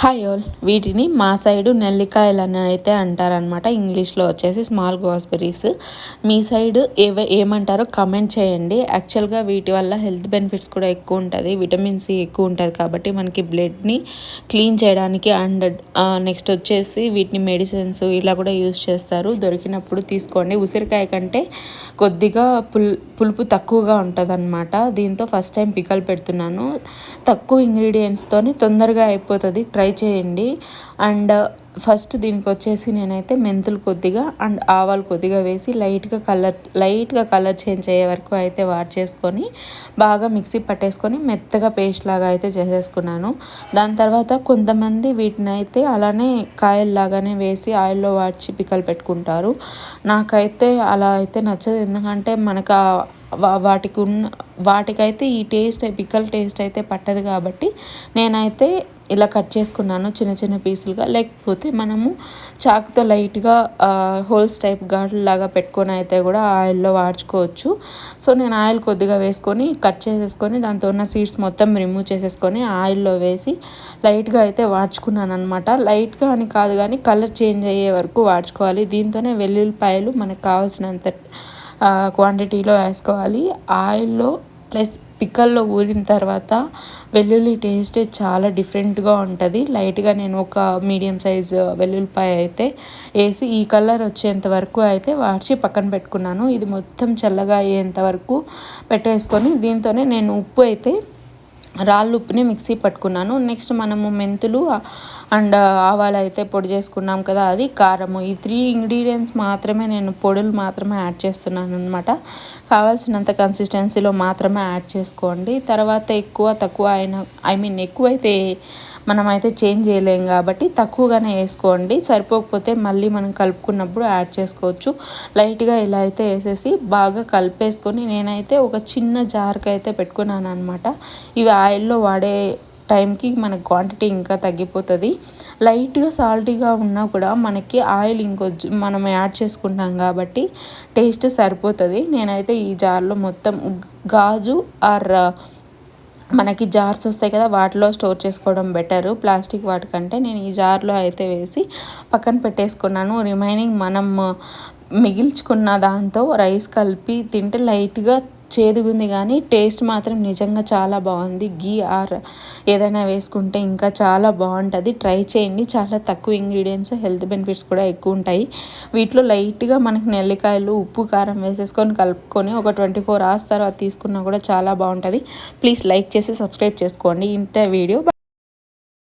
Hi all. వీటిని మా side నెల్లికాయలు అని అయితే అంటారనమాట ఇంగ్లీష్లో వచ్చేసి స్మాల్ గోస్బెరీస్ మీ సైడ్ ఏవ ఏమంటారో కమెంట్ చేయండి. యాక్చువల్గా వీటి వల్ల హెల్త్ బెనిఫిట్స్ కూడా ఎక్కువ ఉంటుంది. విటమిన్ సి ఎక్కువ ఉంటుంది కాబట్టి మనకి బ్లడ్ని క్లీన్ చేయడానికి అండ్ నెక్స్ట్ వచ్చేసి వీటిని మెడిసిన్స్ ఇలా కూడా యూస్ చేస్తారు. దొరికినప్పుడు తీసుకోండి. ఉసిరికాయ కంటే కొద్దిగా పుల్ పులుపు తక్కువగా ఉంటుంది అనమాట దీంతో ఫస్ట్ టైం పికల్ పెడుతున్నాను. తక్కువ ఇంగ్రీడియంట్స్తో తొందరగా అయిపోతుంది. ట్రై చేయండి. అండ్ ఫస్ట్ దీనికి వచ్చేసి నేనైతే మెంతులు కొద్దిగా అండ్ ఆవాలు కొద్దిగా వేసి లైట్గా కలర్ లైట్గా కలర్ చేంజ్ అయ్యే వరకు అయితే వాట్ చేసుకొని బాగా మిక్సీ పట్టేసుకొని మెత్తగా పేస్ట్ లాగా అయితే చేసేసుకున్నాను. దాని తర్వాత కొంతమంది వీటిని అయితే అలానే కాయల్లాగానే వేసి ఆయిల్లో వాడ్చి పిక్కలు పెట్టుకుంటారు. నాకైతే అలా అయితే నచ్చదు. ఎందుకంటే మనకు వాటికి ఉన్న వాటికైతే ఈ టేస్ట్ పిక్కల టేస్ట్ అయితే పట్టదు కాబట్టి నేనైతే ఇలా కట్ చేసుకున్నాను చిన్న చిన్న పీసులుగా. లేకపోతే మనము చాకుతో లైట్గా హోల్స్ టైప్ లాగా పెట్టుకొని అయితే కూడా ఆయిల్లో వాడ్చుకోవచ్చు సో నేను ఆయిల్ కొద్దిగా వేసుకొని కట్ చేసేసుకొని దాంతో ఉన్న సీడ్స్ మొత్తం రిమూవ్ చేసేసుకొని ఆయిల్లో వేసి లైట్గా అయితే వాడ్చుకున్నాను అనమాట లైట్గా అని కాదు కానీ కలర్ చేంజ్ అయ్యే వరకు వాడ్చుకోవాలి దీంతోనే వెల్లుల్లిపాయలు మనకు కావాల్సినంత క్వాంటిటీలో వేసుకోవాలి. ఆయిల్లో ప్లస్ పిక్కల్లో ఊరిన తర్వాత వెల్లుల్లి టేస్ట్ చాలా డిఫరెంట్గా ఉంటుంది. లైట్గా నేను ఒక మీడియం సైజ్ వెల్లుల్లిపాయ అయితే వేసి ఈ కలర్ వచ్చేంత వరకు అయితే వాడ్చి పక్కన పెట్టుకున్నాను. ఇది మొత్తం చల్లగా అయ్యేంత వరకు పెట్టేసుకొని దీంతోనే నేను ఉప్పు అయితే రాళ్ళు ఉప్పుని మిక్సీ పట్టుకున్నాను. నెక్స్ట్ మనము మెంతులు అండ్ ఆవాలు అయితే పొడి చేసుకున్నాం కదా అది కారము. ఈ త్రీ ఇంగ్రీడియంట్స్ మాత్రమే నేను పొడులు మాత్రమే యాడ్ చేస్తున్నాను అనమాట కావాల్సినంత కన్సిస్టెన్సీలో మాత్రమే యాడ్ చేసుకోండి. తర్వాత ఎక్కువ తక్కువ అయినా ఐ మీన్ ఎక్కువైతే మనమైతే చేంజ్ చేయలేం కాబట్టి తక్కువగానే వేసుకోండి. సరిపోకపోతే మళ్ళీ మనం కలుపుకున్నప్పుడు యాడ్ చేసుకోవచ్చు. లైట్గా ఇలా అయితే వేసేసి బాగా కలిపేసుకొని నేనైతే ఒక చిన్న జార్కి అయితే పెట్టుకున్నాను అనమాట ఇవి ఆయిల్లో వాడే టైంకి మనకి క్వాంటిటీ ఇంకా తగ్గిపోతుంది. లైట్గా సాల్టీగా ఉన్నా కూడా మనకి ఆయిల్ ఇంకొంచెం మనం యాడ్ చేసుకుంటాం కాబట్టి టేస్ట్ సరిపోతుంది. నేనైతే ఈ జార్లో మొత్తం గాజు ఆర్ మనకి జార్స్ వస్తాయి కదా వాటిలో స్టోర్ చేసుకోవడం బెటర్. ప్లాస్టిక్ వాటికంటే నేను ఈ జార్లో అయితే వేసి పక్కన పెట్టేసుకున్నాను. రిమైనింగ్ మనం మిగిల్చుకున్న దాంతో రైస్ కలిపి తింటే లైట్గా చేదుగుంది కానీ టేస్ట్ మాత్రం నిజంగా చాలా బాగుంది గీ ఆర్ ఏదైనా వేసుకుంటే ఇంకా చాలా బాగుంటుంది ట్రై చేయండి. చాలా తక్కువ ఇంగ్రీడియంట్స్ హెల్త్ బెనిఫిట్స్ కూడా ఎక్కువ ఉంటాయి. వీటిలో లైట్గా మనకి నెల్లికాయలు ఉప్పు కారం వేసేసుకొని కలుపుకొని ఒక ట్వంటీ ఫోర్ అవర్స్ తర్వాత తీసుకున్నా కూడా చాలా బాగుంటుంది ప్లీజ్ లైక్ చేసి సబ్స్క్రైబ్ చేసుకోండి. ఇంత వీడియో